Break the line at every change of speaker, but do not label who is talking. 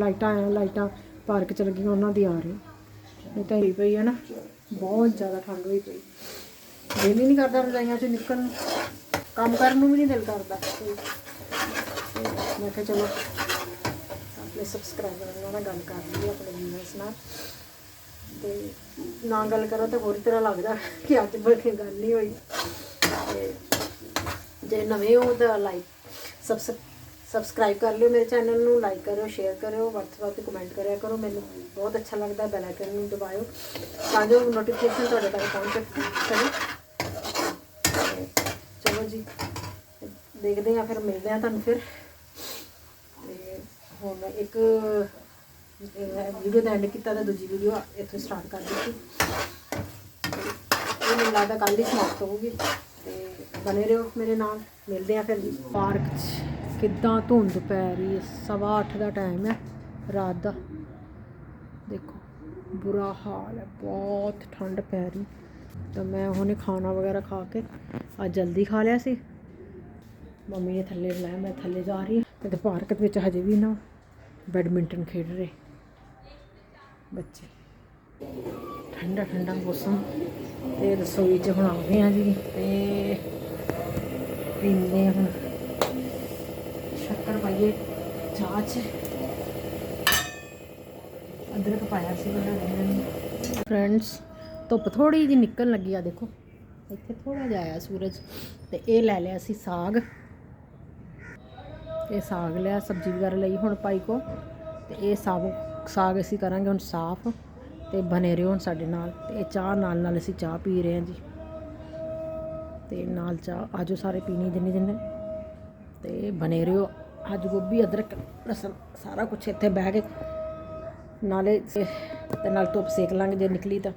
ਲਾਈਟਾਂ ਆ ਲਾਈਟਾਂ ਪਾਰਕ ਚ ਲੱਗੀਆਂ, ਉਹਨਾਂ ਦੀ ਆ ਰਹੀ। ਇਹ ਤਾਂ ਹੋਈ ਪਈ ਹੈ ਨਾ, ਬਹੁਤ ਜ਼ਿਆਦਾ ਠੰਡ ਹੋਈ ਪਈ। ਦਿਲ ਹੀ ਨਹੀਂ ਕਰਦਾ ਰਜਾਈਆਂ ਚ ਨਿਕਲਣ ਨੂੰ। ਕੰਮ ਕਰਨ ਨੂੰ ਵੀ ਨਹੀਂ ਦਿਲ ਕਰਦਾ। ਕੋਈ। ਤੇ ਮੈਂ ਕਿਹਾ ਚਲੋ, ਆਪਣੇ ਸਬਸਕ੍ਰਾਈਬਰਾਂ ਨਾਲ ਗੱਲ ਕਰ ਲਈਏ ਆਪਣੇ ਵੀਵਰਸ ਨਾਲ। ਤੇ ਨਾ ਗੱਲ ਕਰੋ ਤਾਂ ਹੋਰ ਤਰ੍ਹਾਂ ਲੱਗਦਾ ਕਿ ਅੱਜ ਬੜੇ ਗੱਲ ਨਹੀਂ ਹੋਈ। ਤੇ ਜੇ ਨਵੇਂ ਹੋ ਤਾਂ ਲਾਈਕ ਸਬਸ ਸਬਸਕ੍ਰਾਈਬ ਕਰ ਲਿਓ ਮੇਰੇ ਚੈਨਲ ਨੂੰ ਲਾਈਕ ਕਰਿਓ ਸ਼ੇਅਰ ਕਰਿਓ ਵੱਧ ਤੋਂ ਵੱਧ ਕਮੈਂਟ ਕਰਿਆ ਕਰੋ, ਮੈਨੂੰ ਬਹੁਤ ਅੱਛਾ ਲੱਗਦਾ ਬੈਲ ਆਈਕਨ ਨੂੰ ਦਬਾਇਓ, ਤਾਂ ਜੋ ਨੋਟੀਫਿਕੇਸ਼ਨ ਤੁਹਾਡੇ ਤੱਕ ਪਹੁੰਚ ਸਕੇ। ਤੇ ਚਲੋ ਜੀ, ਦੇਖਦੇ ਆ ਫਿਰ ਮਿਲਦੇ ਆ ਤੁਹਾਨੂੰ ਫਿਰ। ਤੇ ਹੁਣ ਇੱਕ ਵੀਡੀਓ ਦਾ ਐਂਡ ਕੀਤਾ ਤਾਂ ਦੂਜੀ ਵੀਡੀਓ ਇੱਥੋਂ ਸਟਾਰਟ ਕਰ ਦਿੱਤੀ। ਇਹ ਮੈਨੂੰ ਲੱਗਦਾ ਕੱਲ ਹੀ ਸਮਾਪਤ ਹੋਊਗੀ। ਤੇ ਬਨੇ ਰਹੋ ਮੇਰੇ ਨਾਲ, ਮਿਲਦੇ ਆ ਫਿਰ ਪਾਰਕ 'ਚ। ਕਿੱਦਾਂ ਧੁੰਦ ਪੈ ਰਹੀ ਹੈ? ਸਵਾ ਅੱਠ ਦਾ ਟਾਈਮ ਹੈ, ਰਾਤ ਦਾ। ਦੇਖੋ, ਬੁਰਾ ਹਾਲ ਹੈ, ਬਹੁਤ ਠੰਡ ਪੈ ਰਹੀ। ਤਾਂ ਮੈਂ ਉਹਨੇ ਖਾਣਾ ਵਗੈਰਾ ਖਾ ਕੇ ਅੱਜ ਜਲਦੀ ਖਾ ਲਿਆ ਸੀ। ਮੰਮੀ ਨੇ ਥੱਲੇ ਬੁਲਾਇਆ ਮੈਂ ਥੱਲੇ ਜਾ ਰਹੀ ਹਾਂ। ਤੇ ਪਾਰਕ ਦੇ ਵਿੱਚ ਹਜੇ ਵੀ ਨਾ ਬੈਡਮਿੰਟਨ ਖੇਡ ਰਹੇ। ਬੱਚੇ। ਠੰਡਾ ਠੰਡਾ ਮੌਸਮ। ਤੇ ਰਸੋਈ 'ਚ ਹੁਣ ਆ ਗਏ ਆ ਜੀ। ਤੇ ਪੀਂਦੇ ਹਾਂ ਹੁਣ। ਸ਼ੱਕਰ ਪਾਈਏ, ਚਾਹ 'ਚ। ਅਦਰਕ ਪਾਇਆ ਸੀ ਬਣਾ ਫਰੈਂਡਸ, ਧੁੱਪ ਥੋੜੀ ਜਿਹੀ ਨਿਕਲਣ ਲੱਗੀ ਆ, ਦੇਖੋ। ਇੱਥੇ ਥੋੜਾ ਜਿਹਾ ਆਇਆ ਸੂਰਜ, ਤੇ ਇਹ ਲੈ ਲਿਆ ਸੀ ਸਾਗ। ਇਹ ਸਾਗ ਲਿਆ, ਸਬਜ਼ੀ ਵਗੈਰਾ ਲਈ ਹੁਣ ਪਾਈ ਕੋ। ਤੇ ਇਹ ਸਾਗ ਸਾਗ ਅਸੀਂ ਕਰਾਂਗੇ ਹੁਣ ਸਾਫ਼, ਤੇ ਬਨੇ ਰਹੋ ਹੁਣ ਸਾਡੇ ਨਾਲ। ਤੇ ਇਹ ਚਾਹ ਨਾਲ ਨਾਲ ਅਸੀਂ ਚਾਹ ਪੀ ਰਹੇ ਹਾਂ ਜੀ। ਤੇ ਨਾਲ ਚਾਹ, ਆਜੋ ਸਾਰੇ ਪੀਣੀ ਜਿੰਨੇ ਜਿੰਨੇ। ਤੇ ਬਨੇ ਰਹੋ ਅੱਜ ਗੋਭੀ, ਅਦਰਕ, ਲਸਣ ਸਾਰਾ ਕੁਛ ਇੱਥੇ ਬਹਿ ਕੇ ਨਾਲੇ ਤੇ ਨਾਲ ਧੁੱਪ ਸੇਕ ਲਾਂਗੇ ਜੇ ਨਿਕਲੀ ਤਾਂ।